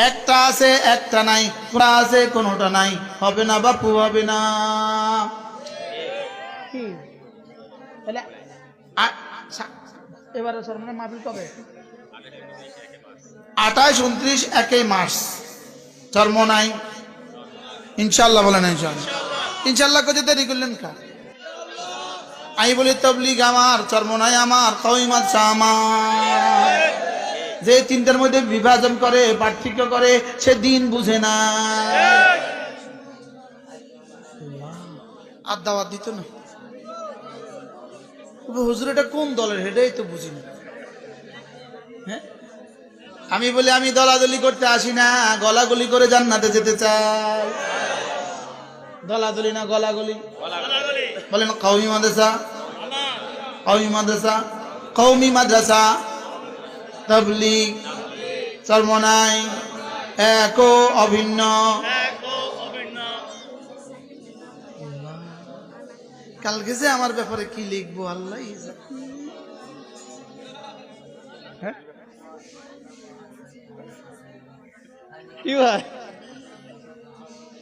একটা আছে একটা নাই কোনটা আছে কোনোটা নাই হবে না বাপু হবে না। কি? তাহলে আ- সা- এবারে সরমনে মাহফিল কবে? আঠাশ উনত্রিশ একই মাস চর্ম নাই। ইনশাল্লাহ বলেন ইনশাল্লাহ ইনশাল্লাহ কোথায় দেরি করলেন কা? আমি বলি তবলিগ আমার চর্ম নাই আমার কইমাত আমার। যে তিনটার মধ্যে বিভাজন করে, পার্থক্য করে, সে দিন বুঝে না। আর দাওয়াত দিত না। হুজুর, এটা কোন দলের? হেডেই তো বুঝি না। হ্যাঁ? আমি বলি, আমি দলাদলি করতে আসি না, গলাগলি করে জান্নাতে যেতে চাই। দলাদলি না গলাগলি? বলেন কৌমি মাদ্রাসা? কৌমি মাদ্রাসা? কৌমি মাদ্রাসা? তবলিগ চর্মনাই এক ও অভিন্ন। কালকে যে আমার ব্যাপারে কি লিখব আল্লাহ কি ভাই?